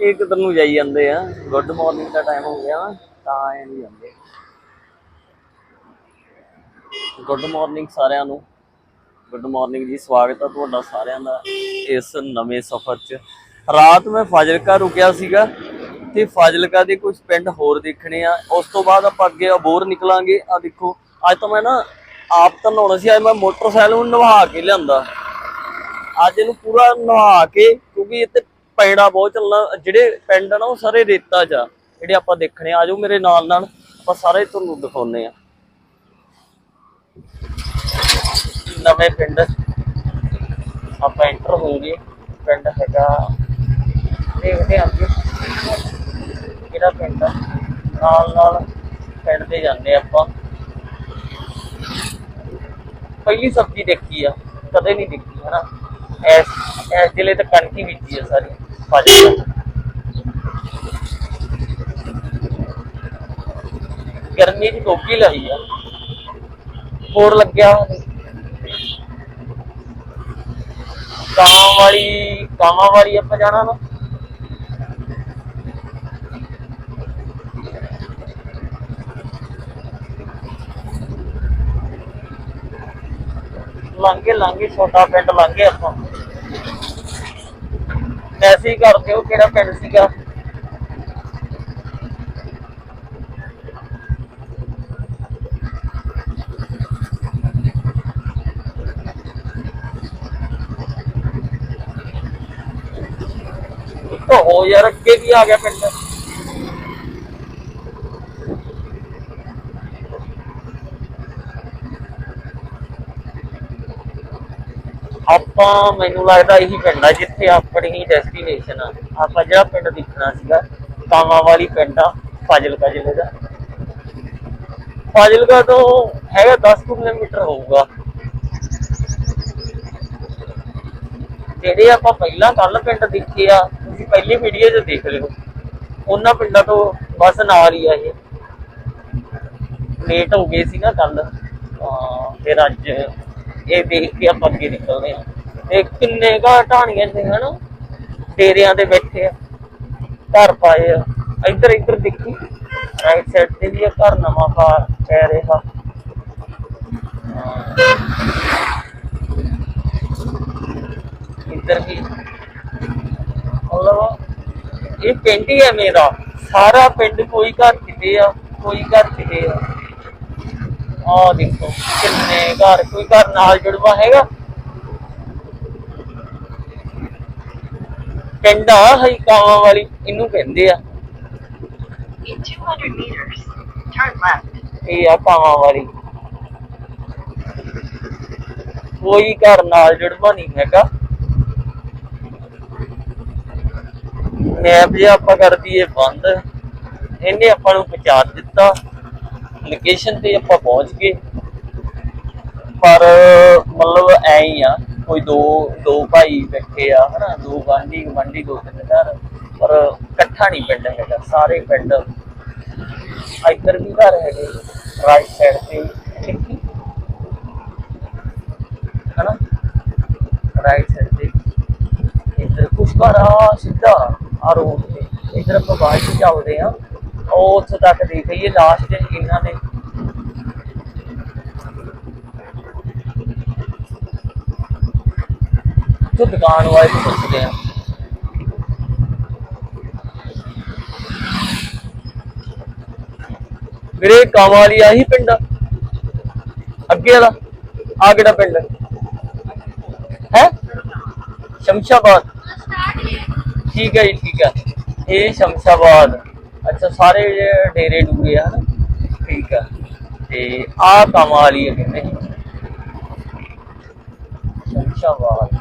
ਇਹ ਕਿਧਰ ਨੂੰ ਜਾਈ ਜਾਂਦੇ ਆ? ਗੁੱਡ ਮਾਰਨਿੰਗ ਦਾ ਟਾਈਮ ਹੋ ਗਿਆ ਤਾਂ ਐ ਨਹੀਂ ਜਾਂਦੇ। ਗੁੱਡ ਮਾਰਨਿੰਗ ਸਾਰਿਆਂ ਨੂੰ। ਗੁੱਡ ਮਾਰਨਿੰਗ ਜੀ, ਸਵਾਗਤ ਹੈ ਤੁਹਾਡਾ ਸਾਰਿਆਂ ਦਾ ਇਸ ਨਵੇਂ ਸਫ਼ਰ 'ਚ। ਰਾਤ ਮੈਂ ਫਾਜ਼ਿਲਕਾ ਰੁਕਿਆ ਸੀਗਾ ਤੇ ਫਾਜ਼ਿਲਕਾ ਦੇ ਕੁਝ ਪਿੰਡ ਹੋਰ ਦੇਖਣੇ ਆ। ਉਸ ਤੋਂ ਬਾਅਦ ਆਪਾਂ ਅੱਗੇ ਅਬੋਰ ਨਿਕਲਾਂਗੇ। ਆ ਦੇਖੋ, ਅੱਜ ਤਾਂ ਮੈਂ ਨਾ ਆਪ ਤਾਂ ਨਹਾਉਣਾ ਸੀ, ਅੱਜ ਮੈਂ ਮੋਟਰਸਾਈਕਲ ਨੂੰ ਨਵਾ ਕੇ ਲਿਆਂਦਾ। ਅੱਜ ਇਹਨੂੰ ਪੂਰਾ ਨਹਾ ਕੇ, ਕਿਉਂਕਿ ਇੱਥੇ ਪੈੜਾ ਬਹੁਤ ਚੱਲਣਾ, ਜਿਹੜੇ ਪਿੰਡ ਆ ਨਾ ਉਹ ਸਾਰੇ ਰੇਤਾ 'ਚ ਜਿਹੜੇ ਆਪਾਂ ਦੇਖਣੇ ਆ, ਆਜੋ ਮੇਰੇ ਨਾਲ ਨਾਲ, ਆਪਾਂ ਸਾਰੇ ਤੁਹਾਨੂੰ ਦਿਖਾਉਨੇ ਆ। ਨਵੇਂ ਪਿੰਡ, ਆਪਾਂ ਐਂਟਰ ਹੋਊਗੇ, ਪਿੰਡ ਹੈਗਾ, ਦੇਖਦੇ ਹਾਂ ਅੱਗੇ। ਕਿਹੜਾ ਪਿੰਡ ਆ? ਨਾਲ ਨਾਲ ਪਿੰਡ ਦੇ ਜਾਂਦੇ ਆਪਾਂ। ਪਹਿਲੀ ਸਬਜ਼ੀ ਦੇਖੀ ਆ, ਕਦੇ ਨਹੀਂ ਦੇਖੀ, ਹਨਾ? ਐਸ ਐਸ ਜ਼ਿਲ੍ਹੇ ਤੇ ਕਣਕ ਹੀ ਬੀਜੀ ਆ ਸਾਰੀ। ਫਾਜ਼ਿਲਕਾ ਗਰਮੀ ਦੀ ਟੋਪੀ ਲਾਈ ਆ। ਹੋਰ ਲੱਗਿਆ ਹੋਇਆ ਵਾਲੀ ਕਾਂਵਾਂ ਵਾਲੀ ਆਪਾਂ ਜਾਣਾ ਨਾ ਲਾਂਗੇ ਲੰਘੇ, ਛੋਟਾ ਪਿੰਡ ਲਾਂਗੇ ਆਪਾਂ। ਮੈਸੇਜ ਕਰ ਦਿਓ, ਕਿਹੜਾ ਪਿੰਡ ਸੀਗਾ? ਹੋ ਯਾਰ, ਅੱਗੇ ਵੀ ਆ ਗਿਆ ਪਿੰਡ। ਆਪਾਂ, ਮੈਨੂੰ ਲੱਗਦਾ ਇਹੀ ਪਿੰਡ ਆ ਜਿੱਥੇ ਆਪ ਆਪਣੀ ਡੈਸਟੀਨੇਸ਼ਨ ਆ। ਆਪਾਂ ਜਿਹੜਾ ਪਿੰਡ ਦੇਖਣਾ ਸੀਗਾ ਕਾਵਾਂ ਵਾਲੀ ਪਿੰਡ ਆ, ਫਾਜ਼ਿਲਕਾ ਜ਼ਿਲ੍ਹੇ ਦਾ। ਫਾਜ਼ਿਲਕਾ ਤੋਂ ਹੈਗਾ 10 ਕਿਲੋਮੀਟਰ ਹੋਊਗਾ। ਜਿਹੜੇ ਆਪਾਂ ਪਹਿਲਾਂ ਕੱਲ ਪਿੰਡ ਦੇਖੇ ਆ, ਤੁਸੀਂ ਪਹਿਲੀ ਵੀਡੀਓ 'ਚ ਦੇਖ ਲਿਓ ਉਹਨਾਂ ਪਿੰਡਾਂ ਤੋਂ ਬਸ ਨਾਲ ਹੀ ਆ ਇਹ। ਲੇਟ ਹੋ ਗਏ ਸੀ ਨਾ ਕੱਲ ਫਿਰ ਅੱਜ ਇਹ ਦੇਖ ਕੇ ਆਪਾਂ ਅੱਗੇ ਨਿਕਲਦੇ ਆ ਇਹ ਕਿੰਨੇ ਘਾ ਢਾਣੀਆਂ ਨੇ, ਹਨ? ਡੇਰਿਆਂ ਦੇ ਬੈਠੇ ਆ। ਘਰ ਪਾਏ ਆ। ਇੱਧਰ ਇੱਧਰ ਦੇਖੀ। ਰਾਈਟ ਸਾਈਡ ਤੇ ਵੀ ਇਹ ਘਰ ਨਵਾਂ ਪਾ ਕਹਿ ਰਿਹਾ। ਇੱਧਰ ਵੀ। ਮਤਲਬ ਇਹ ਪਿੰਡ ਹੀ ਹੈ ਮੇਰਾ। ਸਾਰਾ ਪਿੰਡ ਕੋਈ ਘਰ ਕਿਤੇ ਆ, ਕੋਈ ਘਰ ਕਿਤੇ ਆ। ਆ ਦੇਖੋ, ਕਿੰਨੇ ਘਰ। ਕੋਈ ਘਰ ਨਾਲ ਜੁੜਵਾ ਹੈਗਾ। ਪਿੰਡ ਆ ਹਈ ਕਾਵਾਂ ਵਾਲੀ ਇਹਨੂੰ ਕਹਿੰਦੇ ਆ। In 200 meters, turn left. ਇਹ ਆ ਕਾਵਾਂ ਵਾਲੀ। ਕੋਈ ਘਰ ਨਾਲ ਜੁੜਵਾ ਨਹੀਂ ਹੈਗਾ। ਮੈਪ ਜੇ ਆਪਾਂ ਕਰ ਦਈਏ ਬੰਦ। ਇਹਨੇ ਆਪਾਂ ਨੂੰ ਪਹੁੰਚਾ ਦਿੱਤਾ। ਲੋਕੇਸ਼ਨ ਤੇ ਆਪਾਂ ਪਹੁੰਚ ਗਏ। ਪਰ ਮਤਲਬ ਐ ਹੀ ਆ। ਕੋਈ ਦੋ ਦੋ ਭਾਈ ਬੈਠੇ ਆ, ਹਨਾ, ਦੋ ਗਾਂਢੀ ਗਵਾਂਢੀ ਦੋ ਤਿੰਨ ਘਰ ਪਰ ਇਕੱਠਾ ਨਹੀਂ ਪਿੰਡ ਹੈਗਾ, ਸਾਰੇ ਪਿੰਡ ਇੱਧਰ ਵੀ ਘਰ ਹੈਗੇ ਰਾਈਟ ਸਾਈਡ ਤੇ ਦੇਖੀ ਹਨਾ? ਰਾਈਟ ਸਾਈਡ ਤੇ। ਇੱਧਰ ਕੁਛ ਘਰ ਆ, ਸਿੱਧਾ ਆ ਰੋਡ ਤੇ। ਇੱਧਰ ਆਪਾਂ ਬਾਹਰ ਚੱਲਦੇ ਆ। ਉਹ ਉੱਥੇ ਤੱਕ ਦੇਖੀਏ ਲਾਸਟ ਇਹਨਾਂ ਦੇ ਜੋ ਦੁਕਾਨ ਵਾਲੇ ਨੂੰ ਪੁੱਛਦੇ ਆ ਵੀਰੇ ਕਾਵਾਲੀ ਆਹੀ ਪਿੰਡ ਆ? ਅੱਗੇ ਵਾਲਾ ਆ ਕਿਹੜਾ ਪਿੰਡ ਹੈ ਸ਼ਮਸ਼ਾਬਾਦ ਠੀਕ ਹੈ ਜੀ ਠੀਕ ਹੈ ਇਹ ਸ਼ਮਸ਼ਾਬਾਦ ਅੱਛਾ ਸਾਰੇ ਜਿਹੜੇ ਡੇਰੇ ਡੂਰੇ ਆ ਨਾ ਠੀਕ ਆ ਤੇ ਆ ਕਮਾਲੀ ਹੈ ਕਹਿੰਦੇ ਸ਼ਮਸ਼ਾਬਾਦ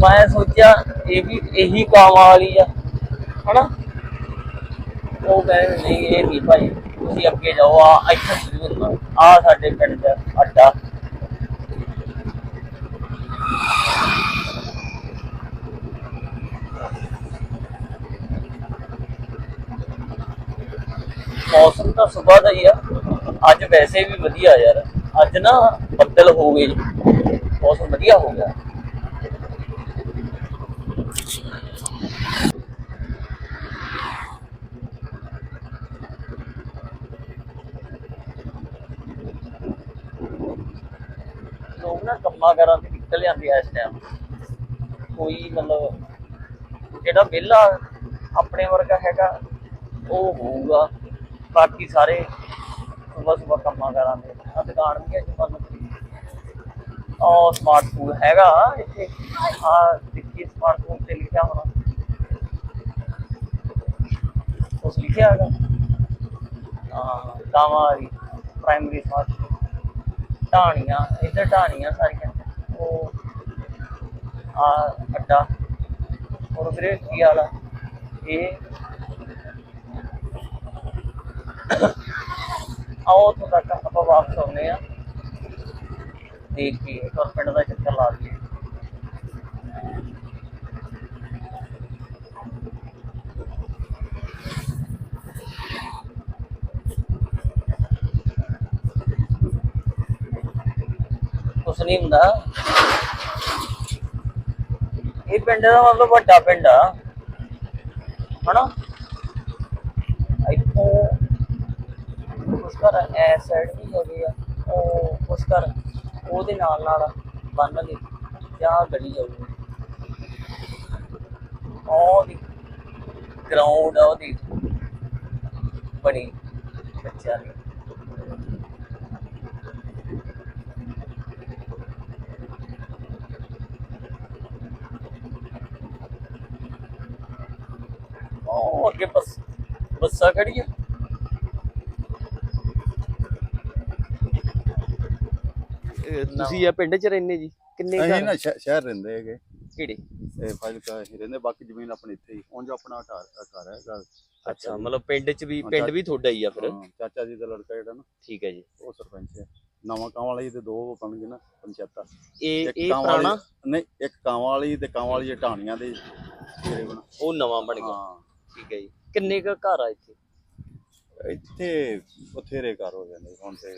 ਮੈਂ ਸੋਚਿਆ ਇਹ ਵੀ ਇਹੀ ਕਮਾਲੀ ਆ, ਹਨਾ? ਉਹ ਕਹਿੰਦੇ ਨਹੀਂ, ਇਹ ਨਹੀਂ ਭਾਈ, ਤੁਸੀਂ ਅੱਗੇ ਜਾਓ, ਆ ਇੱਥੇ ਜ਼ਰੂਰ ਆ ਸਾਡੇ ਪਿੰਡ ਦਾ ਅੱਡਾ। ਮੌਸਮ ਤਾਂ ਸਵੇਰ ਦਾ ਹੀ ਆ, ਅੱਜ ਵੈਸੇ ਵੀ ਵਧੀਆ ਯਾਰ, ਅੱਜ ਨਾ ਬੱਦਲ ਹੋ ਗਏ ਮੌਸਮ ਵਧੀਆ ਹੋ ਗਿਆ ਕੰਮਾਂ ਕਾਰਾਂ ਤੇ ਨਿਕਲ ਜਾਂਦੀ ਐ ਇਸ ਟਾਈਮ ਕੋਈ ਮਤਲਬ ਜਿਹੜਾ ਵਿਹਲਾ ਆਪਣੇ ਵਰਗਾ ਹੈਗਾ, ਉਹ ਹੋਊਗਾ। ਬਾਕੀ ਸਾਰੇ ਸਵੇਰ ਸਵੇਰ ਕੰਮਾਂ ਕਰਾਂਗੇ। ਦੇ ਆ ਦੁਕਾਨ ਵੀ ਅੱਜ ਬੰਦ ਪਈ। ਉਹ ਸਮਾਰਟਫੋਨ ਹੈਗਾ ਇੱਥੇ। ਆ ਦੇਖੀ ਸਮਾਰਟਫੋਨ ਤੇ ਲਿਖਿਆ ਹੋਣਾ। ਉਸ ਲਿਖਿਆ ਹੈਗਾ? ਹਾਂ ਕਾਮਾਰੀ ਪ੍ਰਾਇਮਰੀ ਸਮਾਰਟ ਢਾਣੀਆਂ, ਇੱਧਰ ਢਾਣੀਆਂ ਸਾਰੀਆਂ। ਆ ਅੱਡਾ। ਹੋਰ ਵੀਰੇ, ਕੀ ਹਾਲ ਆ? ਇਹ ਆਓ ਉੱਥੋਂ ਤੱਕ ਆਪਾਂ ਵਾਪਸ ਆਉਂਦੇ ਆ ਦੇਖ ਕੇ ਇੱਕ ਪਿੰਡ ਦਾ ਚੱਕਰ ਲਾ ਲਈਏ। ਕੁਛ ਨਹੀਂ ਹੁੰਦਾ। ਇਹ ਪਿੰਡ ਦਾ ਮਤਲਬ ਵੱਡਾ ਪਿੰਡ ਆ। ਹਨਾ? ਇੱਥੋਂ ਉਸ ਘਰ ਐ ਸਾਈਡ ਵੀ ਹੈਗੇ ਆ। ਉਹ ਉਸ ਘਰ, ਉਹਦੇ ਨਾਲ ਨਾਲ ਬੰਨ ਲਈ। ਜਾਂ ਗਲੀ ਜਾਊਗੀ ਉਹਦੀ। ਗਰਾਊਂਡ ਆ ਉਹਦੀ। ਬਣੀ ਬੱਚਿਆਂ ਦੀ ਉਹ ਅੱਗੇ ਬੱਸ ਬੱਸਾਂ ਖੜੀਆਂ। ਤੁਸੀਂ ਆ ਪਿੰਡ ਚ ਰਹਿੰਦੇ ਜੀ? ਕਿੰਨੇ ਅਸੀਂ ਘਰ? ਨਾ ਸ਼ਹਿ- ਸ਼ਹਿਰ ਰਹਿੰਦੇ ਹੈਗੇ। ਕਿਹੜੇ? ਇਹ ਫਾਜ਼ਿਲਕਾ ਹੀ ਰਹਿੰਦੇ ਬਾਕੀ ਜ਼ਮੀਨ ਆਪਣੀ ਇੱਥੇ ਹੀ। ਉਂਝ ਆਪਣਾ ਘਰ ਘਰ ਹੈਗਾ ਅੱਛਾ ਮਤਲਬ ਪਿੰਡ ਚ ਵੀ ਪਿੰਡ ਵੀ ਤੁਹਾਡਾ ਹੀ ਆ ਫਿਰ? ਹਾਂ, ਚਾਚਾ ਜੀ ਦਾ ਲੜਕਾ ਜਿਹੜਾ ਨਾ। ਠੀਕ ਹੈ ਜੀ। ਉਹ ਸਰਪੰਚ ਹੈ। ਨਵਾਂ ਕਾਂ ਵਾਲੀ ਤੇ ਦੋ ਬਣ ਗਏ ਨਾ ਪੰਚਾਇਤਾਂ। ਇਹ ਇਹ ਕਾਂ ਵਾਲੀ- ਪੁਰਾਣਾ ਨਹੀਂ ਇੱਕ ਕਾਂ ਵਾਲੀ ਤੇ ਕਾਂ ਵਾਲੀ ਢਾਣੀਆਂ ਦੇ ਜਿਹੜੇ ਬਣ ਉਹ ਨਵਾਂ ਬਣ ਗਿਆ। ਹਾਂ। ਠੀਕ ਹੈ ਜੀ। ਕਿੰਨੇ ਕੁ ਘਰ ਆ ਇੱਥੇ? ਇੱਥੇ ਬਥੇਰੇ ਘਰ ਹੋ ਜਾਂਦੇ ਹੁਣ ਤੇ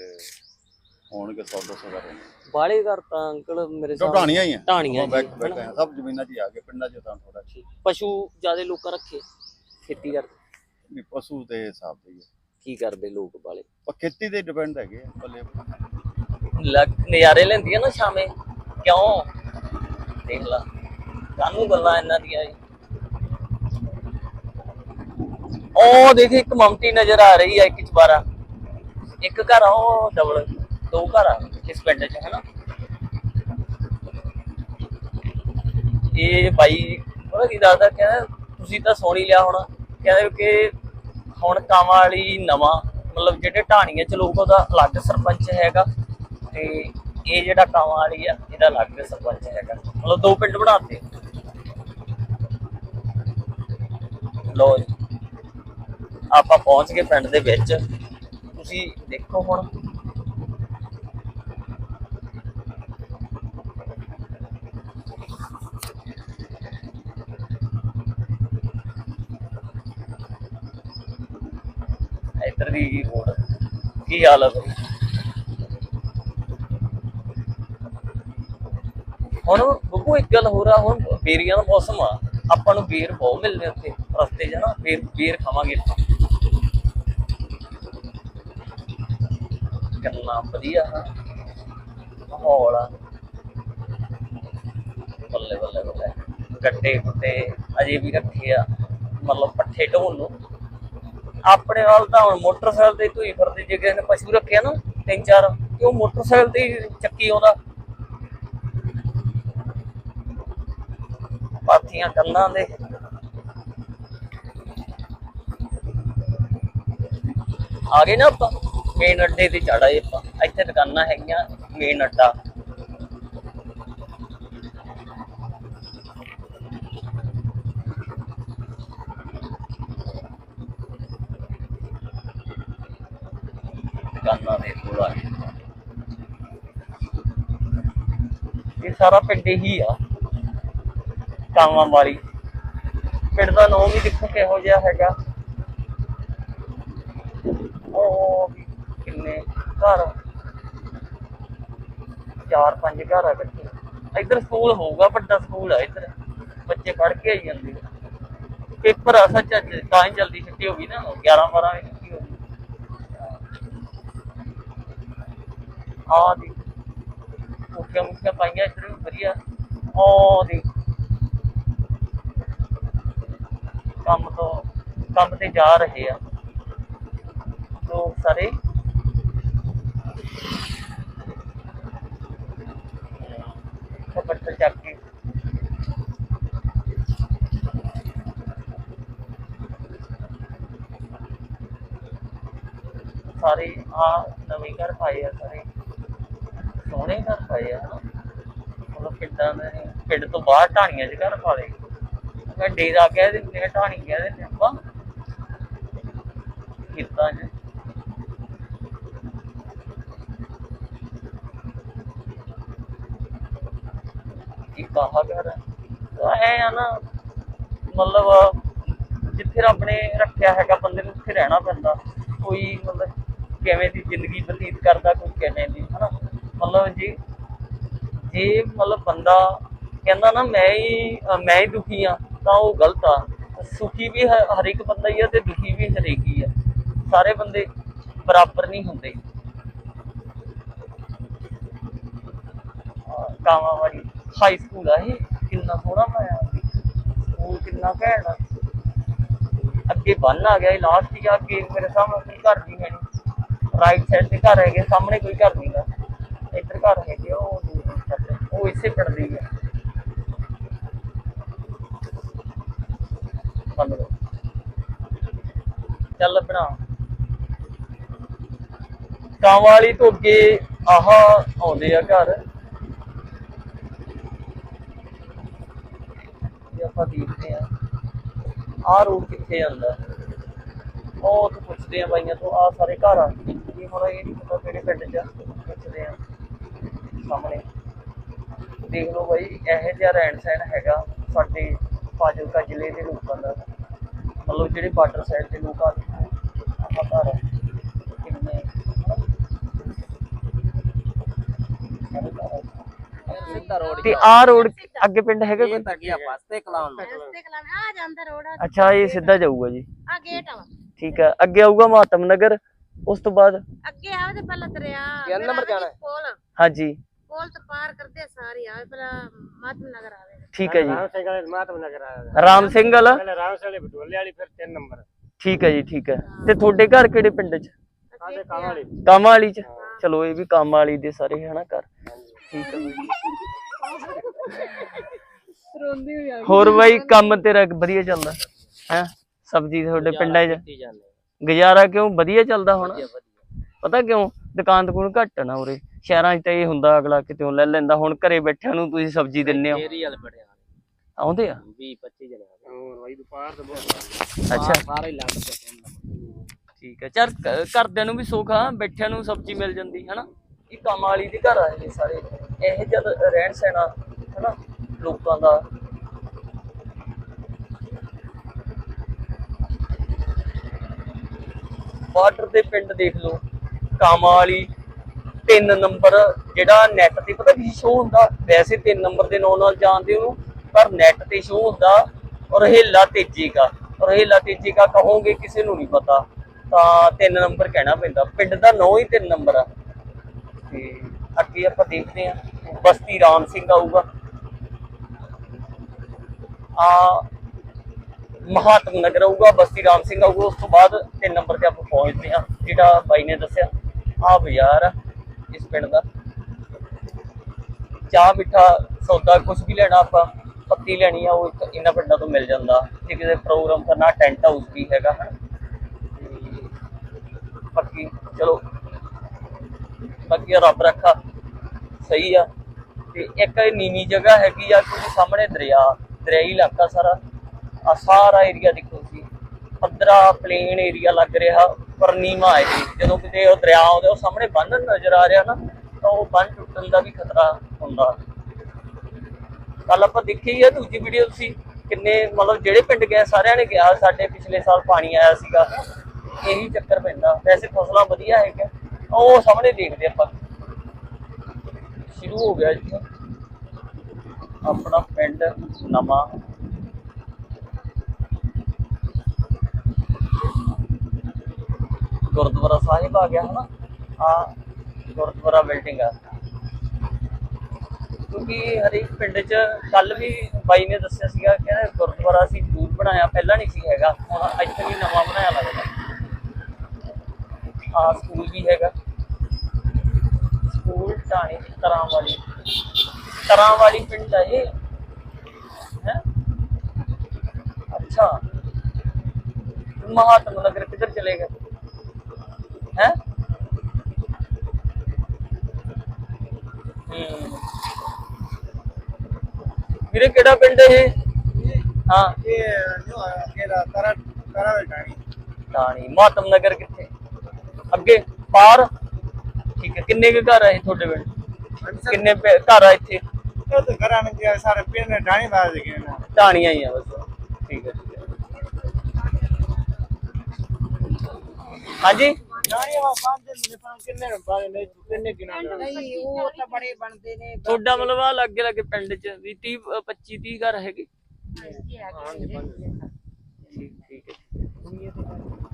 ਹੋਣਗੇ 100 200 ਘਰ ਹੋਣਗੇ ਬਾਲੇ ਘਰ ਤਾਂ ਅੰਕਲ ਮੇਰੇ ਢਾਣੀਆਂ ਹੀ ਆ। ਢਾਣੀਆਂ ਬੈਕ ਬੈਕ? ਆ, ਸਭ ਜ਼ਮੀਨਾਂ 'ਚ ਹੀ ਆ ਗਏ ਪਿੰਡਾਂ 'ਚ ਤਾਂ ਥੋੜਾ ਪਸ਼ੂ ਜਿਆਦੇ ਲੋਕਾਂ ਰੱਖੇ ਖੇਤੀ ਕਰਦੇ? ਵੀ ਪਸ਼ੂ ਦੇ ਹਿਸਾਬ ਤੇ ਹੀ ਆ। ਕੀ ਕਰਦੇ ਲੋਕ ਬਾਲੇ ਪਰ ਖੇਤੀ ਤੇ ਡਿਪੈਂਡ ਹੈਗੇ ਆ ਬੱਲੇ ਲੱਗ ਨਜ਼ਾਰੇ ਲੈਂਦੀਆਂ ਨਾ ਸ਼ਾਮੇ? ਕਿਉਂ? ਦੇਖ ਲਾ ਕਾਨੂੰ ਗੱਲਾਂ ਇਹਨਾਂ ਦੀਆਂ ਜੀ ਉਹ ਦੇਖ ਇੱਕ ਮਮਤੀ ਨਜ਼ਰ ਆ ਰਹੀ ਆ ਇੱਕ ਚਬਾਰਾ। ਇੱਕ ਘਰ ਆ ਉਹ ਡਬਲ ਦੋ ਘਰ ਆ ਇਸ ਪਿੰਡ 'ਚ, ਹੈਨਾ? ਇਹ ਬਾਈ, ਉਹਦਾ ਕੀ ਦੱਸਦਾ, ਕਹਿੰਦਾ, ਤੁਸੀਂ ਤਾਂ ਸੋਣੀ ਲਿਆ ਹੋਣਾ। ਕਹਿੰਦੇ ਕਿ ਹੁਣ ਕਾਵਾਂ ਵਾਲੀ ਨਵਾਂ, ਮਤਲਬ ਜਿਹੜੇ ਢਾਣੀਆਂ ਚ ਲੋਕ ਉਹਦਾ ਅਲੱਗ ਸਰਪੰਚ ਹੈਗਾ ਤੇ ਇਹ ਜਿਹੜਾ ਕਾਵਾਂ ਵਾਲੀ ਆ, ਇਹਦਾ ਅਲੱਗ ਸਰਪੰਚ ਹੈਗਾ। ਮਤਲਬ ਦੋ ਪਿੰਡ ਬਣਾਤੇ। ਲੋ ਜੀ। ਆਪਾਂ ਪਹੁੰਚ ਗਏ ਪਿੰਡ ਦੇ ਵਿੱਚ। ਤੁਸੀਂ ਦੇਖੋ ਹੁਣ। ਇੱਧਰ ਦੀ ਰੋਡ ਕੀ ਹਾਲ ਹੈ ਬਈ ਹੁਣ ਬੱਬੂ, ਇੱਕ ਗੱਲ ਹੋ ਰਹਾ ਹੁਣ ਬੇਰੀਆਂ ਦਾ ਮੌਸਮ ਆ। ਆਪਾਂ ਨੂੰ ਬੇਰ ਬਹੁਤ ਮਿਲਦੇ ਉੱਥੇ, ਰਸਤੇ 'ਚ ਨਾ ਬੇਰ ਬੇਰ ਖਾਵਾਂਗੇ ਆਪਾਂ ਕਿੰਨਾ ਵਧੀਆ ਨਾ। ਮਾਹੌਲ ਆ। ਬੱਲੇ ਬੱਲੇ ਬੱਲੇ। ਗੱਡੇ ਗੁੱਡੇ ਅਜੇ ਵੀ ਰੱਖੇ ਆ। ਮਤਲਬ ਪੱਠੇ ਢੋਣ ਨੂੰ। ਆਪਣੇ ਵੱਲ ਤਾਂ ਹੁਣ ਮੋਟਰਸਾਈਕਲ ਤੇ ਧੂਈ ਫਿਰਦੇ, ਜੇ ਕਿਸੇ ਨੇ ਪਸ਼ੂ ਰੱਖਿਆ ਨਾ, ਤਿੰਨ ਚਾਰ, ਤੇ ਉਹ ਮੋਟਰਸਾਈਕਲ ਤੇ ਚੱਕੀ ਆਉਂਦਾ। ਪਾਥੀਆਂ ਕੰਨਾਂ ਦੇ। ਆ ਗਏ ਨਾ ਆਪਾਂ? ਮੇਨ ਅੱਡੇ ਤੇ ਚੜਾਏ ਆਪਾਂ। ਇੱਥੇ ਦੁਕਾਨਾਂ ਹੈਗੀਆਂ ਮੇਨ ਅੱਡਾ। ਦੁਕਾਨਾਂ ਦੇ ਕੋਲ ਆ ਇਹ ਸਾਰਾ ਪਿੰਡ ਹੀ ਆ। ਕਾਵਾਂ ਵਾਲੀ ਪਿੰਡ ਦਾ ਨਾਮ ਵੀ ਦੇਖੋ ਕਿਹੋ ਜਿਹਾ ਹੈਗਾ ਉਹ ਵੀ ਕਿੰਨੇ ਘਰ ਚਾਰ ਪੰਜ ਘਰ ਆ ਇਕੱਠੇ ਇੱਧਰ ਸਕੂਲ ਹੋਊਗਾ, ਵੱਡਾ ਸਕੂਲ ਆ ਇੱਧਰ। ਬੱਚੇ ਪੜ੍ਹ ਕੇ ਆਈ ਜਾਂਦੇ ਪੇਪਰ ਆ ਸੱਚ ਅੱਜ, ਤਾਂ ਹੀ ਜਲਦੀ ਛੁੱਟੀ ਹੋ ਗਈ ਨਾ 11 12 ਵਜੇ ਛੁੱਟੀ ਹੋ ਗਈ। ਆ ਦੀ ਕੋਠੀਆਂ ਮੁੱਠੀਆਂ ਪਾਈਆਂ ਇੱਧਰ ਵੀ ਵਧੀਆ। ਆ ਦੀ ਕੰਮ ਤੋਂ, ਕੰਮ ਤੇ ਜਾ ਰਹੇ ਆ। ਲੋਕ ਸਾਰੇ। ਬੱਟਰ ਚੱਕ ਕੇ। ਸਾਰੇ ਆ ਨਵੇਂ ਘਰ ਪਾਏ ਆ ਸਾਰੇ। ਸੋਹਣੇ ਘਰ ਪਾਏ ਆ। ਮਤਲਬ ਪਿੰਡਾਂ ਦੇ ਪਿੰਡ ਤੋਂ ਬਾਹਰ ਢਾਣੀਆਂ 'ਚ ਘਰ ਪਾ ਲਏ। ਮੈਂ ਡੇਰਾ ਕਹਿ ਦਿੰਦੇ ਆ, ਢਾਣੀ ਕਹਿ ਦਿੰਦੇ ਆਪਾਂ। ਖੇਤਾਂ 'ਚ ਇੱਕ ਆਹ ਘਰ। ਆ ਐ ਆ ਨਾ ਮਤਲਬ ਜਿੱਥੇ ਰੱਬ ਨੇ ਰੱਖਿਆ ਹੈਗਾ ਬੰਦੇ ਨੂੰ ਉੱਥੇ ਰਹਿਣਾ ਪੈਂਦਾ। ਕੋਈ ਮਤਲਬ ਕਿਵੇਂ ਦੀ ਜ਼ਿੰਦਗੀ ਬਤੀਤ ਕਰਦਾ ਕੋਈ ਕਿਵੇਂ ਦੀ ਹਨਾ? ਮਤਲਬ ਜੀ ਜੇ ਮਤਲਬ ਬੰਦਾ ਕਹਿੰਦਾ ਨਾ ਮੈਂ ਹੀ ਮੈਂ ਹੀ ਦੁਖੀ ਆ ਤਾਂ ਉਹ ਗਲਤ ਆ। ਸੁਖੀ ਵੀ ਹ- ਹਰ ਇੱਕ ਬੰਦਾ ਹੀ ਆ ਤੇ ਦੁਖੀ ਵੀ ਹਰੇਕ ਹੀ ਆ। ਸਾਰੇ ਬੰਦੇ ਬਰਾਬਰ ਨਹੀਂ ਹੁੰਦੇ। ਅ, ਕਾਮਾਵਾੜੀ ਹਾਈ ਸਕੂਲ ਆ ਇਹ ਕਿੰਨਾ ਸੋਹਣਾ ਬਣਾਇਆ। ਸਕੂਲ ਕਿੰਨਾ ਘੈਂਟ ਆ ਅੱਗੇ ਬੰਨ ਆ ਗਿਆ ਇਹ ਲਾਸਟ ਹੀ ਆ ਅੱਗੇ ਮੇਰੇ ਸਾਹਮਣੇ ਘਰ ਨਹੀਂ ਹੈ ਰਾਈਟ ਸਾਈਡ ਤੇ ਘਰ ਹੈਗੇ, ਸਾਹਮਣੇ ਕੋਈ ਘਰ ਨਹੀਂ ਗਾ। ਇੱਧਰ ਘਰ ਹੈਗੇ ਉਹ ਉਹ ਇਸੇ ਪਿੰਡ ਦੇ ਹੀ ਆ। ਚੱਲ ਬਣਾ ਕਾਂ ਤੋਂ ਅੱਗੇ ਆਹ ਆਉਂਦੇ ਆ ਘਰ ਇਹ ਆਪਾਂ ਦੇਖਦੇ ਆ ਆਹ ਰੋਡ ਕਿੱਥੇ ਜਾਂਦਾ ਉਹ ਤੋਂ ਪੁੱਛਦੇ ਆ ਬਾਈਆਂ ਤੋਂ ਆ ਸਾਰੇ ਘਰ ਆ। ਜੀ ਹੁਣ ਇਹ ਨਹੀਂ ਪਤਾ ਕਿਹੜੇ ਪਿੰਡ ਚ ਪੁੱਛਦੇ ਆ ਸਾਹਮਣੇ। ਦੇਖ ਲਓ ਬਾਈ, ਇਹੋ ਜਿਹਾ ਰਹਿਣ ਸਹਿਣ ਹੈਗਾ ਸਾਡੇ ਫਾਜ਼ਿਲਕਾ ਜ਼ਿਲ੍ਹੇ ਦੇ ਲੋਕਾਂ ਦਾ। ਮਤਲਬ ਜਿਹੜੇ ਬਾਰਡਰ ਸਾਈਡ ਦੇ ਲੋਕ ਆ, ਆਹ ਘਰ ਆ। ਕਿੰਨੇ ਤੇ ਆਹ ਰੋਡ ਅੱਗੇ ਪਿੰਡ ਹੈਗਾ ਕੋਈ? ਰਸਤੇ ਕਲਾਉਣ ਆ ਜਾਂਦਾ ਰੋਡ ਆ ਅੱਛਾ ਇਹ ਸਿੱਧਾ ਜਾਊਗਾ ਜੀ। ਆ ਗੇਟ ਆ। ਠੀਕ ਹੈ ਅੱਗੇ ਆਊਗਾ ਮਾਤਮ ਨਗਰ ਉਸ ਤੋਂ ਬਾਅਦ? ਅੱਗੇ ਆਵੇ ਤੇ ਪਹਿਲਾਂ ਦਰਿਆ ਕਿੰਨ ਨੰਬਰ ਜਾਣਾ ਹੈ? ਕੋਲ। ਹਾਂਜੀ। ਕੋਲ ਤੋਂ ਪਾਰ ਕਰਦੇ ਸਾਰੇ ਆਵੇ ਪਹਿਲਾਂ ਮਾਤਮ ਨਗਰ ਆਵੇ। ਠੀਕ ਹੈ ਜੀ। ਰਾਮ ਸਿੰਘ ਵਾਲੇ ਮਾਤਮ ਨਗਰ ਆਇਆ ਰਾਮ ਸਿੰਘ ਵਾਲਾ? ਪਹਿਲੇ ਰਾਮ ਸਿੰਘ ਵਾਲੇ ਬਟੋਲੇ ਵਾਲੀ ਫਿਰ 3 ਨੰਬਰ। ਠੀਕ ਹੈ ਜੀ ਠੀਕ ਹੈ ਤੇ ਤੁਹਾਡੇ ਘਰ ਕਿਹੜੇ ਪਿੰਡ ਚ? ਆਦੇ ਕੰਮ ਵਾਲੀ। ਕਾਮਾ ਵਾਲੀ ਚ? ਚਲੋ ਇਹ ਵੀ ਕਾਮਾ ਵਾਲੀ ਦੇ ਸਾਰੇ ਹਨਾ ਘਰ। ਠੀਕ ਹੈ। ਹੋਰ ਬਾਈ ਕੰਮ ਤੇਰਾ ਵਧੀਆ ਚੱਲਦਾ ਹੈ? ਸਬਜ਼ੀ ਤੁਹਾਡੇ ਪਿੰਡਾਂ 'ਚ। ਗੁਜ਼ਾਰਾ ਕਿਉਂ? ਵਧੀਆ ਚੱਲਦਾ ਹੁਣ। ਪਤਾ ਕਿਉਂ? ਦੁਕਾਨ ਦੁਕਾਨ ਘੱਟ ਨਾ ਉਰੇ। ਸ਼ਹਿਰਾਂ 'ਚ ਤਾਂ ਇਹ ਹੁੰਦਾ ਅਗਲਾ ਕਿਤੇ ਲੈ ਲੈਂਦਾ। ਹੁਣ ਘਰੇ ਬੈਠਿਆਂ ਨੂੰ ਤੁਸੀਂ ਸਬਜ਼ੀ ਦਿੰਨੇ ਹੋ। ਆਉਂਦੇ ਆ? 20 25 ਜਣੇ ਹੋਰ ਵਾਈ ਦੁਪਾਰ ਤੇ ਬਹੁਤ ਅੱਛਾ। ਸਾਰੇ ਲੱਗ ਪਏ ਠੀਕ ਹੈ ਚਰ ਘਰਦਿਆਂ ਨੂੰ ਵੀ ਸੁੱਖ ਆ। ਬੈਠਿਆਂ ਨੂੰ ਸਬਜ਼ੀ ਮਿਲ ਜਾਂਦੀ ਹਨਾ? ਇਹ ਕਿ ਕਮਾਲੀ ਦੇ ਘਰ ਆਏ ਨੇ ਸਾਰੇ। ਇਹ ਜਦ ਰਹਿਣ ਸਹਿਣਾ, ਹਨਾ, ਲੋਕਾਂ ਦਾ। ਬਾਰਡਰ ਦੇ ਪਿੰਡ ਦੇਖ ਲਓ ਕਾਮਾਲੀ 3 ਨੰਬਰ, ਜਿਹੜਾ ਨੈਟ ਤੇ ਪਤਾ ਕੀ ਸ਼ੋ ਹੁੰਦਾ? ਵੈਸੇ 3 ਨੰਬਰ ਦੇ ਨਾਂ ਨਾਲ ਜਾਣਦੇ ਹੋ, ਪਰ ਨੈਟ ਤੇ ਸ਼ੋਅ ਹੁੰਦਾ ਔਰ ਹੇਲਾ ਤੇਜੀ ਦਾ ਔਰ ਹੇਲਾ ਤੇਜੀ ਦਾ ਕਹੋਗੇ, ਕਿਸੇ ਨੂੰ ਨਹੀਂ ਪਤਾ। ਤਾਂ 3 ਨੰਬਰ ਕਹਿਣਾ ਪੈਂਦਾ। ਪਿੰਡ ਦਾ ਨਾਂ ਹੀ 3 ਨੰਬਰ ਆ। ਤੇ ਅੱਗੇ ਆਪਾਂ ਦੇਖਦੇ ਆ ਬਸਤੀ ਰਾਮ ਸਿੰਘ ਆਊਗਾ। ਆ ਮਹਾਤਮ ਨਗਰ ਆਊਗਾ, ਬਸਤੀ ਰਾਮ ਸਿੰਘ ਆਊਗਾ, ਉਸ ਤੋਂ ਬਾਅਦ ਤਿੰਨ ਨੰਬਰ ਤੇ ਆਪਾਂ ਪਹੁੰਚਦੇ ਆ ਜਿਹੜਾ ਬਾਈ ਨੇ ਦੱਸਿਆ। ਆ ਬਾਜ਼ਾਰ ਆ, ਇਸ ਪਿੰਡ ਦਾ। ਚਾਹ, ਮਿੱਠਾ, ਸੌਦਾ ਕੁਝ ਵੀ ਲੈਣਾ ਆਪਾਂ, ਪੱਤੀ ਲੈਣੀ ਆ, ਉਹ ਇੱਕ ਇਹਨਾਂ ਪਿੰਡਾਂ ਤੋਂ ਮਿਲ ਜਾਂਦਾ। ਜੇ ਕਿਸੇ ਪ੍ਰੋਗਰਾਮ ਕਰਨਾ, ਟੈਂਟ ਹਾਊਸ ਵੀ ਹੈਗਾ। ਹਨ ਤੇ ਬਾਕੀ, ਚਲੋ ਬਾਕੀ ਰੱਬ ਰੱਖਾ, ਸਹੀ ਆ। ਤੇ ਇੱਕ ਇਹ ਨੀਵੀਂ ਜਗ੍ਹਾ ਹੈਗੀ ਆ ਕੋਈ ਸਾਹਮਣੇ ਦਰਿਆ, ਦਰਿਆਈ ਇਲਾਕਾ ਸਾਰਾ। ਆ ਸਾਰਾ ਏਰੀਆ ਦੇਖੋ ਤੁਸੀਂ ਪੱਧਰਾ ਪਲੇਨ ਏਰੀਆ ਲੱਗ ਰਿਹਾ ਪਰ ਨੀਵਾਂ ਹੈ ਜਦੋਂ ਕਿਤੇ ਉਹ ਦਰਿਆ ਆਉਂਦਾ, ਉਹ ਸਾਹਮਣੇ ਬੰਨ ਨਜ਼ਰ ਆ ਰਿਹਾ ਨਾ, ਤਾਂ ਉਹ ਬੰਨ ਟੁੱਟਣ ਦਾ ਵੀ ਖਤਰਾ ਹੁੰਦਾ। ਕੱਲ ਆਪਾਂ ਦੇਖੀ ਆ ਦੂਜੀ ਵੀਡੀਓ ਤੁਸੀਂ, ਕਿੰਨੇ ਮਤਲਬ ਜਿਹੜੇ ਪਿੰਡ ਗਏ, ਸਾਰਿਆਂ ਨੇ ਕਿਹਾ, ਸਾਡੇ ਪਿਛਲੇ ਸਾਲ ਪਾਣੀ ਆਇਆ ਸੀਗਾ। ਇਹੀ ਚੱਕਰ ਪੈਂਦਾ। ਵੈਸੇ ਫਸਲਾਂ ਵਧੀਆ ਹੈਗੀਆਂ। ਉਹ ਸਾਹਮਣੇ ਦੇਖਦੇ ਆਪਾਂ। ਸ਼ੁਰੂ ਹੋ ਗਿਆ ਜੀ। ਆਪਣਾ ਪਿੰਡ ਨਵਾਂ। ਗੁਰਦੁਆਰਾ ਸਾਹਿਬ ਆ ਗਿਆ, ਹਨਾ? ਆ ਗੁਰਦੁਆਰਾ ਬਿਲਡਿੰਗ ਆ। ਕਿਉਂਕਿ ਹਰੇਕ ਪਿੰਡ 'ਚ ਕੱਲ ਵੀ ਬਾਈ ਨੇ ਦੱਸਿਆ ਸੀਗਾ ਕਿ ਗੁਰਦੁਆਰਾ ਸੀ ਦੂਰ ਬਣਾਇਆ, ਪਹਿਲਾਂ ਨਹੀਂ ਸੀ ਹੈਗਾ। ਹੁਣ ਇੱਥੇ ਵੀ ਨਵਾਂ ਬਣਾਇਆ ਲੱਗਦਾ। ਆ ਸਕੂਲ ਵੀ ਹੈਗਾ ਸਕੂਲ ਟਾਣੀ ਤਰਾਂ ਵਾਲੀ ਤਰਾਂ ਵਾਲੀ ਪਿੰਡ ਹੈ ਇਹ ਹੈ ਅੱਛਾ ਮਹਾਤਮਾ ਨਗਰ ਕਿੱਧਰ ਚਲੇ ਗਏ ਹੈ ਵੀਰੇ ਕਿਹੜਾ ਪਿੰਡ ਹੈ ਇਹ ਹਾਂ ਇਹ ਜੋ ਕਿਹੜਾ ਤਰਾ ਤਰਾ ਵੇਟਾਣੀ ਟਾਣੀ ਮਹਾਤਮ ਨਗਰ ਅੱਗੇ ਪਾਰ ਠੀਕ ਹੈ ਕਿੰਨੇ ਕੁ ਘਰ ਹੈ ਤੁਹਾਡੇ ਪਿੰਡ? ਕਿੰਨੇ ਪੈ- ਘਰ ਆ ਇੱਥੇ? ਇਹ ਤਾਂ ਘਰਾਂ ਨੇ ਸਾਰੇ ਪਿੰਡ ਢਾਣੀ ਬਾਜ਼ ਗਏ ਨਾ। ਟਾਣੀਆਂ ਹੀ ਆ ਬਸ। ਠੀਕ ਹੈ ਠੀਕ ਹੈ। ਹਾਂਜੀ? ਢਾਣੀ ਵਾ ਪੰਜ ਦਿਨ ਦੇ ਪਰ ਕਿੰਨੇ ਬਾਜ਼ ਨੇ ਕਿੰਨੇ ਕਿਨਾਂ ਨਹੀਂ ਉਹ ਤਾਂ ਬੜੇ ਬਣਦੇ ਨੇ ਤੁਹਾਡਾ ਮਤਲਬ ਆ ਲੱਗੇ ਲੱਗੇ ਪਿੰਡ ਚ ਵੀ 30 25 30 ਘਰ ਹੈਗੇ? ਹਾਂਜੀ ਹੈਗੇ ਨੇ। ਠੀਕ ਠੀਕ ਹੈ।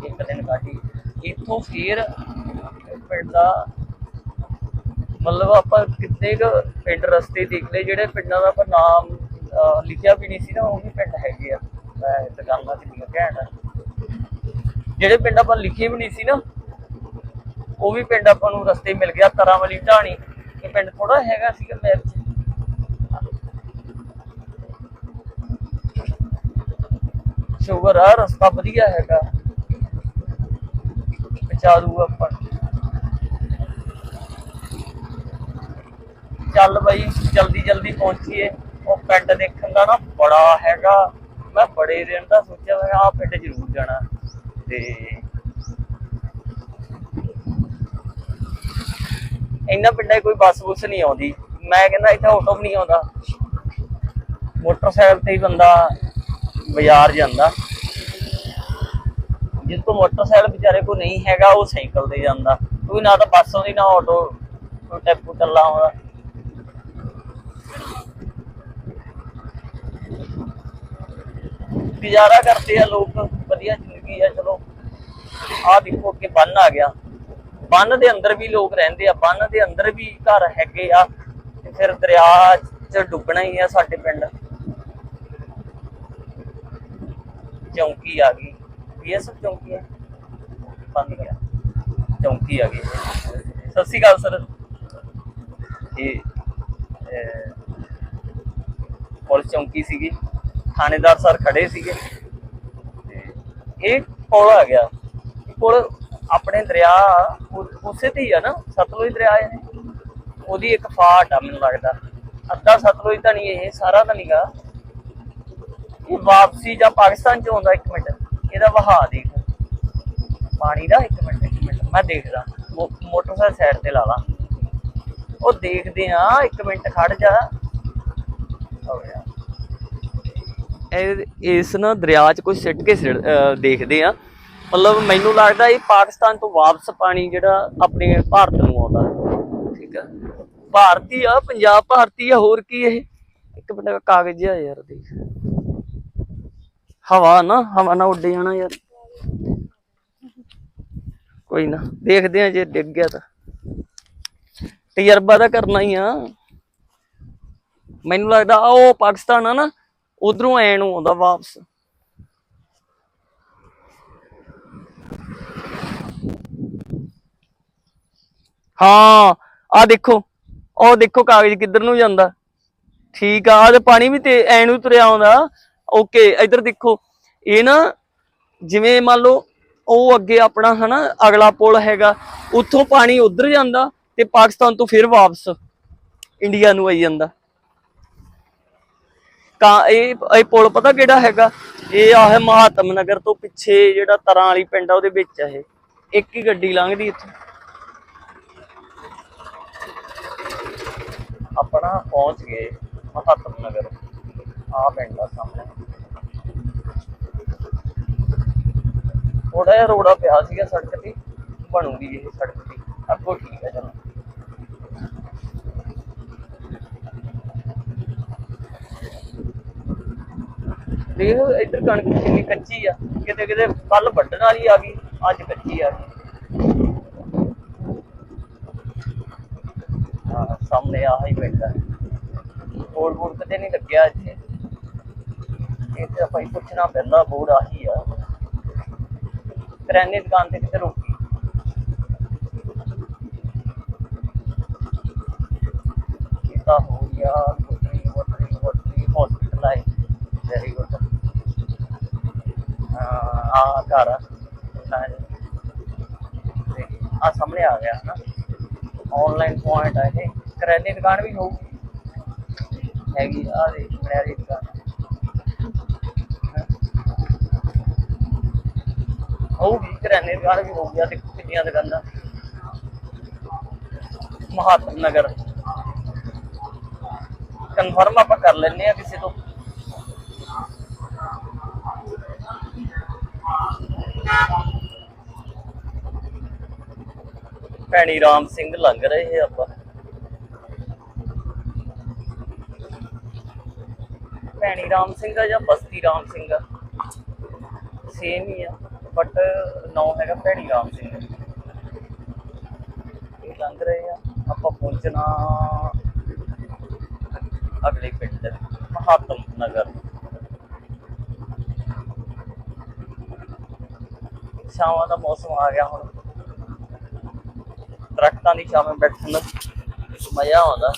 ਇੱਕ ਦਿਨ ਕਾਟੀ ਇੱਥੋਂ ਫੇਰ ਪਿੰਡ ਦਾ ਮਤਲਬ ਆਪਾਂ ਕਿੰਨੇ ਕੁ ਪਿੰਡ ਰਸਤੇ ਦੇਖ ਲਏ, ਜਿਹੜੇ ਪਿੰਡਾਂ ਦਾ ਆਪਾਂ ਨਾਮ ਲਿਖਿਆ ਵੀ ਨਹੀਂ ਸੀ ਨਾ, ਉਹ ਵੀ ਪਿੰਡ ਹੈਗੇ ਆ। ਮੈਂ ਦੁਕਾਨਾਂ ਕਿੰਨੀਆਂ ਘੈਂਟ ਆ। ਜਿਹੜੇ ਪਿੰਡ ਆਪਾਂ ਲਿਖੇ ਵੀ ਨਹੀਂ ਸੀ ਨਾ, ਉਹ ਵੀ ਪਿੰਡ ਆਪਾਂ ਨੂੰ ਰਸਤੇ ਮਿਲ ਗਿਆ ਤਰਾਂ ਵਾਲੀ ਢਾਣੀ। ਇਹ ਪਿੰਡ ਥੋੜਾ ਹੈਗਾ ਸੀਗਾ ਮੈਪ 'ਚ। ਸ਼ੁਗਰ ਆ, ਰਸਤਾ ਵਧੀਆ ਹੈਗਾ। ਬਚਾ ਦੂਗਾ ਆਪਾਂ ਚੱਲ ਬਾਈ, ਜਲਦੀ ਜਲਦੀ ਪਹੁੰਚੀਏ। ਉਹ ਪਿੰਡ ਦੇਖਣ ਦਾ ਨਾ ਬੜਾ ਹੈਗਾ। ਮੈਂ ਬੜੇ ਦਿਨ ਦਾ ਸੋਚਿਆ, ਮੈਂ ਆ ਪਿੰਡ ਜ਼ਰੂਰ ਜਾਣਾ। ਤੇ ਇੰਨਾ ਪਿੰਡਾਂ 'ਚ ਕੋਈ ਬੱਸ ਬੁੱਸ ਨਹੀਂ ਆਉਂਦੀ। ਮੈਂ ਕਹਿੰਦਾ ਇੱਥੇ ਆਟੋ ਵੀ ਨਹੀਂ ਆਉਂਦਾ। ਮੋਟਰਸਾਈਕਲ ਤੇ ਹੀ ਬੰਦਾ ਬਾਜ਼ਾਰ ਜਾਂਦਾ। ਜਿਸ ਕੋ ਮੋਟਰਸਾਈਕਲ ਵਿਚਾਰੇ ਕੋ ਨਹੀਂ ਹੈਗਾ, ਉਹ ਸਾਈਕਲ ਤੇ ਜਾਂਦਾ। ਕੋਈ ਨਾ ਤਾਂ ਬੱਸ ਆਉਂਦੀ, ਨਾ ਆਟੋ, ਕੋਈ ਟੈਂਪੂ ਚੱਲਾ ਆਉਂਦਾ। ਗੁਜ਼ਾਰਾ ਕਰਦੇ ਆ ਲੋਕ, ਵਧੀਆ ਜ਼ਿੰਦਗੀ ਆ, ਚਲੋ। ਆਹ ਦੇਖੋ ਅੱਗੇ ਬੰਨ ਆ ਗਿਆ। ਬੰਨ ਦੇ ਅੰਦਰ ਵੀ ਲੋਕ ਰਹਿੰਦੇ ਆ, ਬੰਨ ਦੇ ਅੰਦਰ ਵੀ ਘਰ ਹੈਗੇ ਆ। ਤੇ ਫਿਰ ਦਰਿਆ ਚ ਡੁੱਬਣਾ ਹੀ ਆ ਸਾਡੇ ਪਿੰਡ। ਚੌਂਕੀ ਆ ਗਈ। ਬੀਐਸਐਫ ਚੌਂਕੀ ਹੈ ਬੰਦ ਗਿਆ। ਚੌਂਕੀ ਆ ਗਈ। ਸਤਿ ਸ਼੍ਰੀ ਅਕਾਲ ਸਰ। ਇਹ ਪੁਲਿਸ ਚੌਂਕੀ ਸੀਗੀ। ਥਾਣੇਦਾਰ ਸਰ ਖੜੇ ਸੀਗੇ। ਤੇ ਇਹ ਪੁਲ ਆ ਗਿਆ। ਇਹ ਪੁਲ ਆਪਣੇ ਦਰਿਆ ਉਸੇ ਤੇ ਹੀ ਆ ਨਾ, ਸਤਲੁਜ ਦਰਿਆ ਹੈ ਉਹਦੀ ਇੱਕ ਫਾਟ ਆ ਮੈਨੂੰ ਲੱਗਦਾ। ਅੱਧਾ ਸਤਲੁਜ ਤਾਂ ਨਹੀਂ ਇਹ, ਸਾਰਾ ਤਾਂ ਨਹੀਂਗਾ ਇਹ ਵਾਪਸੀ ਜਾਂ ਪਾਕਿਸਤਾਨ ਚ ਆਉਂਦਾ ਇੱਕ ਮਿੰਟ। ਇਹਦਾ ਵਹਾ ਦੇਖ। ਪਾਣੀ ਦਾ ਇੱਕ ਮਿੰਟ ਇੱਕ ਮਿੰਟ, ਮੈਂ ਦੇਖਦਾ। ਮੋਟਰਸਾਈਕਲ ਸਾਈਡ ਤੇ ਲਾ ਲਾ। ਉਹ ਦੇਖਦੇ ਆ, ਇੱਕ ਮਿੰਟ ਖੜ ਜਾ। ਹੋ ਗਿਆ ਇਸ ਨਾ ਦਰਿਆ 'ਚ ਕੋਈ ਸਿੱਟ ਕੇ ਦੇਖਦੇ ਆ। ਮਤਲਬ ਮੈਨੂੰ ਲੱਗਦਾ ਇਹ ਪਾਕਿਸਤਾਨ ਤੋਂ ਵਾਪਸ ਪਾਣੀ ਜਿਹੜਾ ਆਪਣੇ ਭਾਰਤ ਨੂੰ ਆਉਂਦਾ। ਠੀਕ ਆ। ਭਾਰਤੀ ਆ, ਪੰਜਾਬ ਭਾਰਤੀ ਆ, ਹੋਰ ਕੀ ਇਹ? ਇੱਕ ਮਿੰਟ ਦਾ ਕਾਗਜ਼ ਆ ਯਾਰ ਦੇਖ। ਹਵਾ ਨਾ ਹਵਾ ਨਾ ਉੱਡ ਜਾਣਾ ਯਾਰ। ਕੋਈ ਨਾ, ਦੇਖਦੇ ਆ ਜੇ ਡਿੱਗ ਗਿਆ ਤਾਂ। ਤਜਰਬਾ ਤਾਂ ਕਰਨਾ ਹੀ ਆ। ਮੈਨੂੰ ਲੱਗਦਾ ਉਹ ਪਾਕਿਸਤਾਨ ਆ ਨਾ, ਉਧਰੋਂ ਐ ਨੂੰ ਆਉਂਦਾ ਵਾਪਸ। ਹਾਂ ਆ ਦੇਖੋ, ਉਹ ਦੇਖੋ ਕਾਗਜ਼ ਕਿੱਧਰ ਨੂੰ ਜਾਂਦਾ। ਠੀਕ ਆ, ਆਹ ਤੇ ਪਾਣੀ ਵੀ ਤੇ ਐ ਨੂੰ ਤੁਰਿਆ ਆਉਂਦਾ। ਓਕੇ ਇੱਧਰ ਦੇਖੋ, ਇਹ ਨਾ ਜਿਵੇਂ ਮੰਨ ਲਓ, ਉਹ ਅੱਗੇ ਆਪਣਾ ਹਨਾ, ਅਗਲਾ ਪੁਲ ਹੈਗਾ, ਉੱਥੋਂ ਪਾਣੀ ਉਧਰ ਜਾਂਦਾ ਤੇ ਪਾਕਿਸਤਾਨ ਤੋਂ ਫਿਰ ਵਾਪਸ ਇੰਡੀਆ ਨੂੰ ਆਈ ਜਾਂਦਾ। ਕਾ ਇਹ ਇਹ ਪੁਲ ਪਤਾ ਕਿਹੜਾ ਹੈਗਾ? ਇਹ ਆ ਹੈ ਮਹਾਤਮ ਨਗਰ ਤੋਂ ਪਿੱਛੇ ਜਿਹੜਾ ਤਰਾਂ ਵਾਲੀ ਪਿੰਡ ਆ, ਉਹਦੇ ਵਿੱਚ ਆ ਇਹ। ਇੱਕ ਹੀ ਗੱਡੀ ਲੰਘਦੀ ਇੱਥੇ। ਆਪਣਾ ਪਹੁੰਚ ਗਏ ਮਹਾਤਮ ਨਗਰ। ਆ ਪੈਂਦਾ ਸਾਹਮਣੇ। ਥੋੜਾ ਜਿਹਾ ਰੋੜਾ ਪਿਆ ਸੀਗਾ ਸੜਕ ਤੇ, ਬਣੂਗੀ ਇਹ ਸੜਕ ਤੇ। ਅੱਗੋਂ ਠੀਕ ਹੈ ਚਲੋ। ਦੇਖ, ਇੱਧਰ ਕਣਕ ਕਿੰਨੀ ਕੱਚੀ ਆ। ਕਿਤੇ ਕਿਤੇ ਕੱਲ ਵੱਢਣ ਵਾਲੀ ਆ ਗਈ, ਅੱਜ ਕੱਚੀ ਆ ਗਈ। ਸਾਹਮਣੇ ਆ ਹੀ ਪਿੰਡ ਆ। ਬੋਰਡ ਬੋਰਡ ਕਦੇ ਨਹੀਂ ਲੱਗਿਆ ਇੱਥੇ। ਇਹ ਤੇ ਆਪਾਂ ਪੁੱਛਣਾ ਪੈਂਦਾ ਬੋਰਡ ਆਹੀ ਆ। ਕਰਿਆਨੇ ਦੁਕਾਨ ਤੇ ਕਿਤੇ ਰੋਕੀ ਕਿਤਾ ਹੋ ਗਿਆ ਕੋਈ ਵਟਰੀ ਵਟਰੀ ਹਸਪੀਟਲ ਆਏ ਵੈਰੀ ਗੁੱਡ ਆ ਘਰ ਆ ਸਾਹਮਣੇ ਆ ਗਿਆ ਨਾ ਆਨਲਾਈਨ ਪੁਆਇੰਟ ਹੈ ਇਹ। ਕਰਿਆਨੇ ਦੁਕਾਨ ਵੀ ਹੋਊਗੀ। ਹੈਗੀ ਆ ਦੇ ਕਰਿਆਨੇ ਦੀ ਕਰਿਆਨੇ ਵੀ ਹੋ ਗਿਆ ਦੇਖੋ ਕਿੰਨੀਆਂ ਦੁਕਾਨਾਂ। ਮਹਾਤਮ ਨਗਰ। ਕਨਫਰਮ ਆਪਾਂ ਕਰ ਲੈਣੇ ਆ ਕਿਸੇ ਤੋਂ। ਭੈਣੀ ਰਾਮ ਸਿੰਘ ਲੰਘ ਰਹੇ ਆਪਾਂ। ਭੈਣੀ ਰਾਮ ਸਿੰਘ ਆ ਜਾਂ ਬਸਤੀ ਰਾਮ ਸਿੰਘ ਆ ਸੇਮ ਹੀ ਆ। ਬਟ ਨਾਮ ਹੈਗਾ ਭੈਣੀ ਰਾਮ ਸਿੰਘ ਇਹ ਲੰਘ ਰਹੇ ਆ। ਆਪਾਂ ਪਹੁੰਚਣਾ ਅਗਲੇ ਪਿੰਡ ਮਹਾਤਮ ਨਗਰ ਸ਼ਾਮਾਂ ਦਾ ਮੌਸਮ ਆ ਗਿਆ ਹੁਣ। ਦਰਖਤਾਂ ਦੀ ਛਾਵੇਂ ਬੈਠਣ ਦਾ ਮਜ਼ਾ ਆਉਂਦਾ।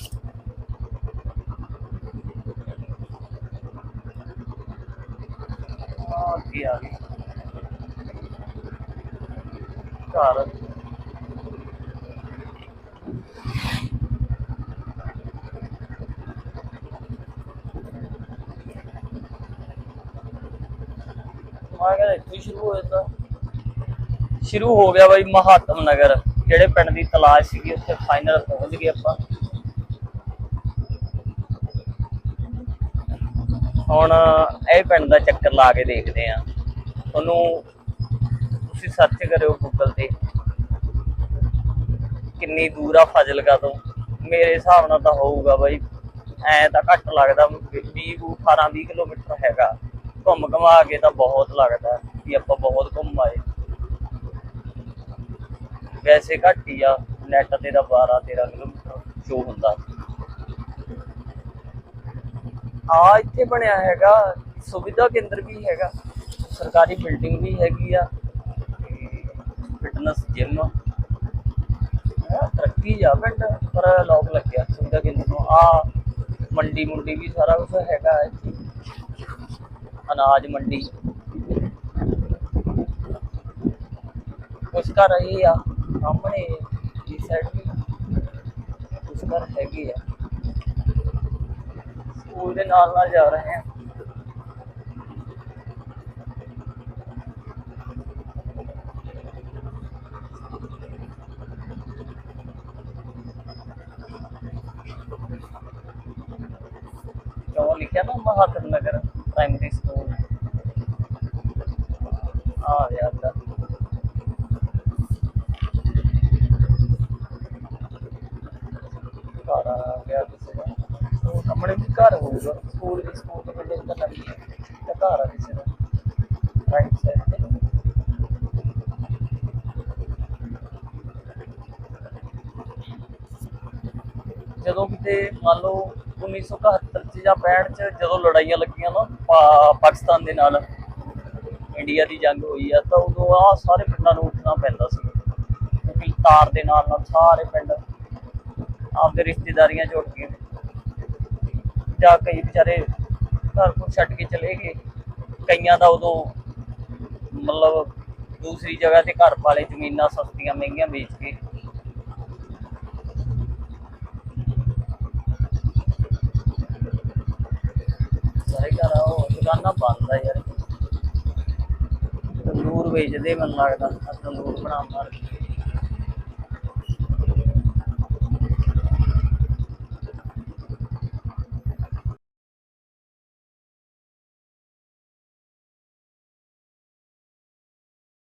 ਆ ਕੀ ਆ ਗਈ। ਘਰ। ਮੈਂ ਕਹਿੰਦਾ ਇੱਥੇ ਹੀ ਸ਼ੁਰੂ ਹੋ ਜਾਂਦਾ ਸ਼ੁਰੂ ਹੋ ਗਿਆ ਬਾਈ ਮਹਾਤਮ ਨਗਰ, ਜਿਹੜੇ ਪਿੰਡ ਦੀ ਤਲਾਸ਼ ਸੀਗੀ, ਉੱਥੇ ਫਾਈਨਲ ਪਹੁੰਚ ਗਏ ਆਪਾਂ। ਹੁਣ ਇਹ ਪਿੰਡ ਦਾ ਚੱਕਰ ਲਾ ਕੇ ਦੇਖਦੇ ਆ ਤੁਹਾਨੂੰ ਤੁਸੀਂ ਸਰਚ ਕਰਿਓ ਗੂਗਲ ਤੇ। ਕਿੰਨੀ ਦੂਰ ਆ ਫਾਜ਼ਿਲਕਾ ਤੋਂ। ਮੇਰੇ ਹਿਸਾਬ ਨਾਲ ਤਾਂ ਹੋਊਗਾ ਬਾਈ, ਐ ਤਾਂ ਘੱਟ ਲੱਗਦਾ 20 18 20 ਕਿਲੋਮੀਟਰ ਹੈਗਾ। ਘੁੰਮ ਘਮਾ ਕੇ ਤਾਂ ਬਹੁਤ ਲੱਗਦਾ ਵੀ ਆਪਾਂ ਬਹੁਤ ਘੁੰਮ ਆਏ। ਵੈਸੇ ਘੱਟ ਹੀ ਆ ਨੈਟ ਤੇ ਦਾ 12 13 ਕਿਲੋਮੀਟਰ ਸ਼ੋ ਹੁੰਦਾ। ਆ ਇੱਥੇ ਬਣਿਆ ਹੈਗਾ, ਸੁਵਿਧਾ ਕੇਂਦਰ ਵੀ ਹੈਗਾ, ਸਰਕਾਰੀ ਬਿਲਡਿੰਗ ਵੀ ਹੈਗੀ ਆ। ਫਿਟਨੈਸ ਜਿਮ ਤਰੱਕੀ ਆ ਪਿੰਡ, ਪਰ ਲੋਕ ਲੱਗਿਆ ਸੁਵਿਧਾ ਕੇਂਦਰ ਨੂੰ ਆ ਮੰਡੀ ਮੁੰਡੀ ਵੀ ਸਾਰਾ ਕੁਝ ਹੈਗਾ ਇੱਥੇ ਅਨਾਜ ਮੰਡੀ। ਕੁਛ ਘਰ ਇਹ ਆ, ਸਾਹਮਣੇ ਇਸ ਸਾਈਡ ਵੀ। ਕੁਛ ਘਰ ਹੈਗੇ ਆ। ਸਕੂਲ ਦੇ ਨਾਲ ਨਾਲ ਜਾ ਰਹੇ ਆ ਜੋ ਲਿਖਿਆ ਨਾ ਮਹਾਤਮ ਨਗਰ ਪ੍ਰਾਇਮਰੀ ਸਕੂਲ ਆ ਯਾਰ ਦਾ ਘਰ ਗਿਆ ਕਿਸੇ ਦਾ। ਉਹ ਸਾਹਮਣੇ ਵੀ ਘਰ ਹੋਊਗਾ। ਸਕੂਲ ਦੀ ਸਕੂਲ ਦੇ ਬਿਲਡਿੰਗ ਤਾਂ ਲੱਗੀ ਹੈ ਤੇ ਘਰ ਆ ਕਿਸੇ ਦਾ। ਰਾਈਟ ਸਾਈਡ ਤੇ। ਜਦੋਂ ਕਿਤੇ ਮੰਨ ਲਓ 1971 ਚ ਜਾਂ 65 ਚ ਜਦੋਂ ਲੜਾਈਆਂ ਲੱਗੀਆਂ ਨਾ ਪਾਕਿਸਤਾਨ ਦੇ ਨਾਲ, ਇੰਡੀਆ ਦੀ ਜੰਗ ਹੋਈ ਆ, ਤਾਂ ਉਦੋਂ ਆ ਸਾਰੇ ਪਿੰਡਾਂ ਨੂੰ ਉੱਠਣਾ ਪੈਂਦਾ ਸੀ। ਕਿਉਂਕਿ ਤਾਰ ਦੇ ਨਾਲ ਨਾਲ ਸਾਰੇ ਪਿੰਡ ਆਪਦੇ ਰਿਸ਼ਤੇਦਾਰੀਆਂ ਜੁੜ ਗਏ ਜਾਂ ਕਈ ਵਿਚਾਰੇ ਘਰ ਕੋਲ ਛੱਡ ਕੇ ਚਲੇ ਗਏ। ਕਈਆਂ ਦਾ ਉਦੋਂ ਮਤਲਬ ਦੂਸਰੀ ਜਗ੍ਹਾ ਤੇ ਘਰ ਵਾਲੇ ਜ਼ਮੀਨਾਂ ਸਸਤੀਆਂ ਮਹਿੰਗੀਆਂ ਵੇਚ ਕੇ ਸਾਰੇ ਘਰ ਉਹ ਦੁਕਾਨਾਂ ਬੰਦ ਆ ਯਾਰ। ਤੰਦੂਰ ਵੇਚਦੇ ਮੈਨੂੰ ਲੱਗਦਾ ਤੰਦੂਰ ਬਣਾ ਮਾਰ